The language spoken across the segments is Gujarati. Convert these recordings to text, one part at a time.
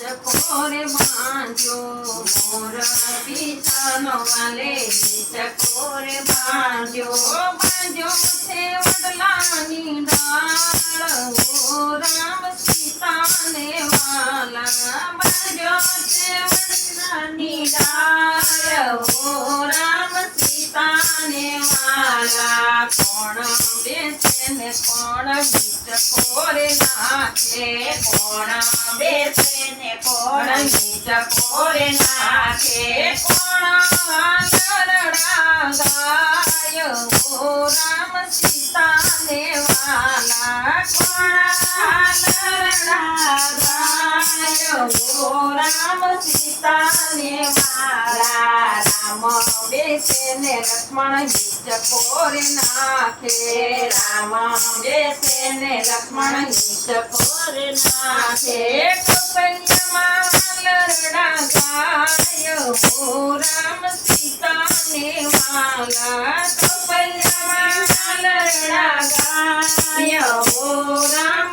चकोर बांजो मोर पिता नवाले चकोर बांजो बांजो से वडलानी डाल, ओ राम सीता ने वाला। बांजो से वडलानी डाल, ओ राम सीता ने वाला। कौन बेचन, कौन કોરે નાખે કોણ બેસે ને કોણ બીજ કોરે નાખે કોણ નરડા ગાય ઓ રામ સીતાને વાલા કોણ નરડા ગાય ઓ રામ સીતાને વાલા રામ બેસે ને લક્ષ્મણ બીજ કોરે નાખે. રામ બેસે ને લક્ષ્મણ બીજ કોરે નાખે. કપલિયામાં લરડા ગાય. ઓ રામ સીતાને વાલા કપલિયામાં લરડા ગાય. ઓ રામ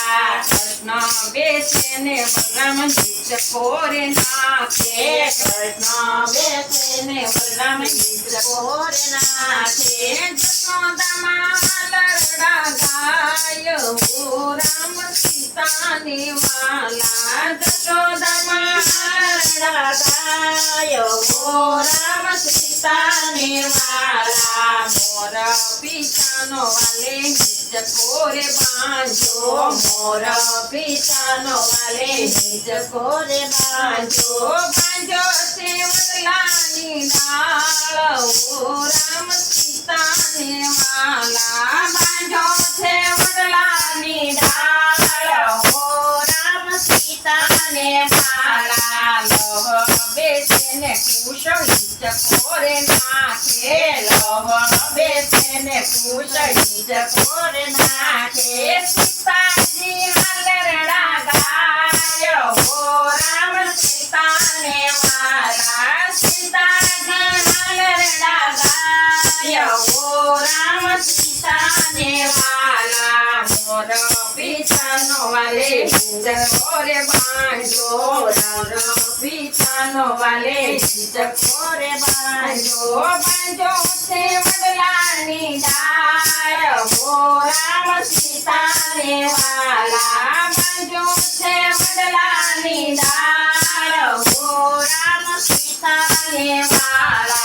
બેસે ને બલરામ નિજ કોરે નાખે કૃષ્ણ બેસે ને બલરામ નિજ કોરે નાખે જશોદામાં ગાય રામ સીતાની માલા જશોદામાં લરડા ગાય ઓ રામ સીતાને વાલા મોર પિતાનો વાલે નિજ કોરે બાંધ્યો મોર પિતાનો વાલે નિજ કોરે બાંધ્યો છે વડલાની ડાળ ઓ રામ સીતાને ore banjo rara pichano vale ore banjo banjo se vadlani dar ho ram sita ne wala banjo se vadlani dar ho ram sita ne wala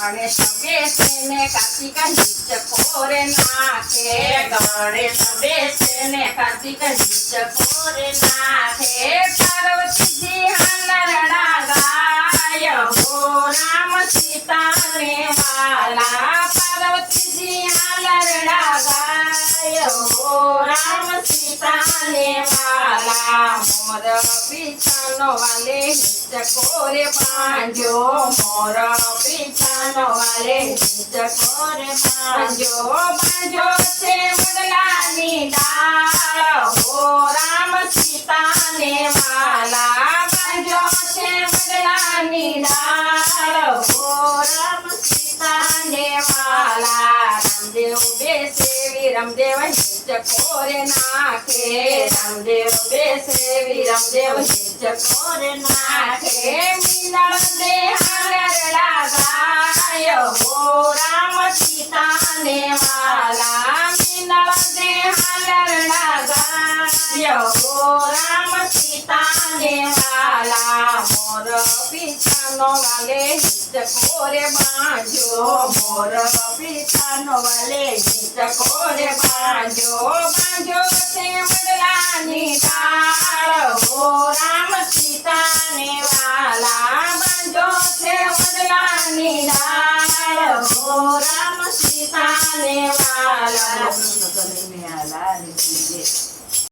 Ganesh base में काशी का नृत्य कोरे नाके गणेश बेस બેસે ને કાર્તિક નિજ કોરે નાખે પાર્વતીજી હાલરડા ગાય હો રામ સીતાને વાલા પાર્વતીજી હાલરડા ગાય હો રામ સીતાને વાલા મોર પિતાનો વાલે નિજ કોરે બાંધ્યો મોર પિતાનો વાલે નિજ કોરે બાંધ્યો બાંધ્યો છે વડલાની ડાળ વડલાની ડાળ હો રામ સીતાને વાલા. રામદેવ બેસે, વિરમદેવ નિજ કોરે નાખે. રામદેવ બેસે, વિરમદેવ નિજ કોરે નાખે. મિનળ દે હાલરડા ગાય હો સીતાને વાલા. પિતાનો વાલે કોરે બાજો મોર પિતાનો વાલે કોરે બાજો બાજો છે, વડલાની તાળ હો રામ સીતાને વાલા. બાજો છે વડલાની તાળ હો રામ સીતાને વાલા